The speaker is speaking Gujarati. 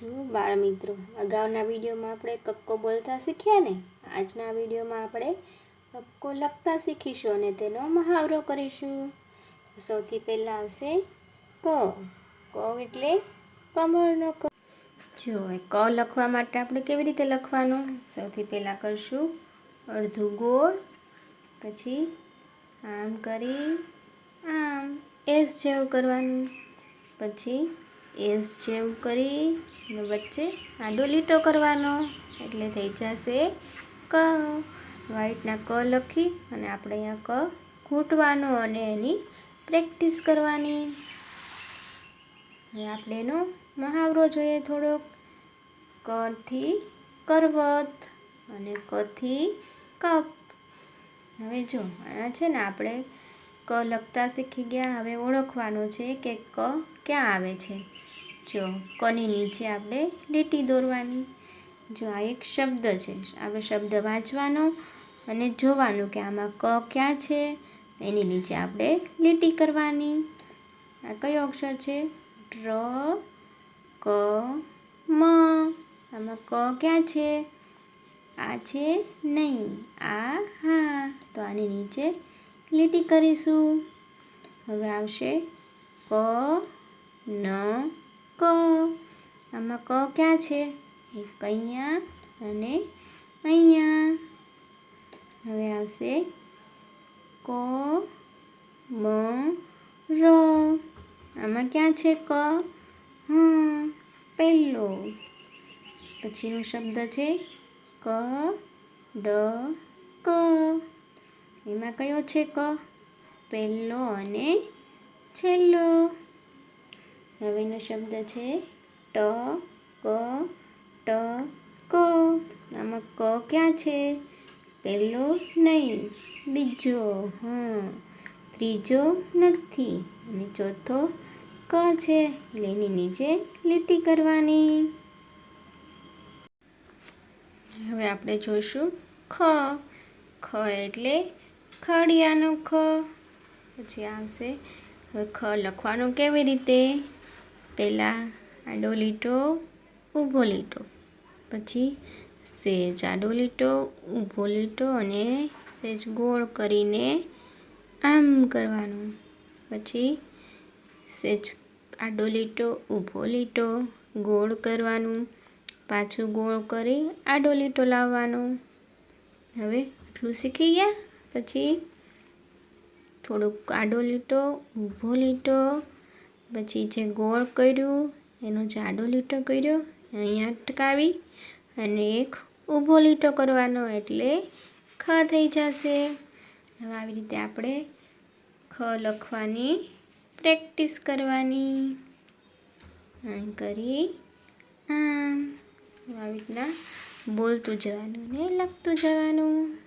છું બાળમિત્રો અગાઉના વિડીયોમાં આપણે કક્કો બોલતા શીખ્યા ને? આજના વિડીયોમાં આપણે કક્કો લખતા શીખીશું અને તેનો મહાવરો કરીશું. સૌથી પહેલાં આવશે ક. ક એટલે કમળનો ક. જો ક લખવા માટે આપણે કેવી રીતે લખવાનું? સૌથી પહેલાં કરશું અડધું ગોળ, પછી આમ કરી, આમ, એસ જેવું કરવાનું. પછી એસ જેવું કરી અને વચ્ચે આડો લીટો કરવાનો. એટલે થઈ જશે ક. વ્હાઈટના ક લખી અને આપણે અહીંયા ક ઘૂંટવાનો અને એની પ્રેક્ટિસ કરવાની. હવે આપણે એનો મહાવરો જોઈએ થોડોક. કથી કરવત અને કથી કપ. હવે જો આ છે ને આપણે ક લખતા શીખી ગયા. હવે ઓળખવાનું છે કે ક ક્યાં આવે છે. જો, કની નીચે આપણે લીટી દોરવાની. જો આ એક શબ્દ છે, આપણે શબ્દ વાંચવાનો અને જોવાનું કે આમાં ક ક્યાં છે, એની નીચે આપણે લીટી કરવાની. આ કયો અક્ષર છે? ડ્ર ક, મ. આમાં ક ક્યાં છે? આ છે નહીં, આ હા. તો આની નીચે લીટી કરીશું. હવે આવશે ક, ન ક આમાં ક ક્યાં છે એક અહીંયા અને અહીંયા હવે આવશે ક મ ર આમાં ક્યાં છે ક હા પહેલો પછીનો શબ્દ છે ક ડ ક એમાં કયો છે ક પહેલો અને છેલ્લો હવેનો શબ્દ છે ટ, ક ટ, ક. આમાં ક ક્યાં છે? પહેલો નહીં, બીજો હા, ત્રીજો નથી અને ચોથો ક છે. એટલે એની નીચે લીટી કરવાની. હવે આપણે જોઈશું ખ. ખ એટલે ખડિયાનો ખ. પછી આવશે હવે ખ લખવાનું કેવી રીતે? પહેલાં આડો લીટો ઊભો લીટો. પછી સેજ આડો લીટો ઊભો લીટો અને સેજ ગોળ કરીને આમ કરવાનું. પછી સેજ આડો લીટો ઊભો લીટો ગોળ કરવાનું. પાછું ગોળ કરી આડો લીટો લાવવાનો. હવે એટલું શીખી ગયા. પછી થોડુંક આડો લીટો, ઊભો લીટો પછી જે ગોળ કર્યું, એનો જાડો લીટો કર્યો, અહીંયા અટકાવી અને એક ઊભો લીટો કરવાનો એટલે ખ થઈ જશે. હવે આવી રીતે આપણે ખ લખવાની પ્રેક્ટિસ કરવાની. આમ કરી આમ. આવી રીતના બોલતું જવાનું ને લખતું જવાનું.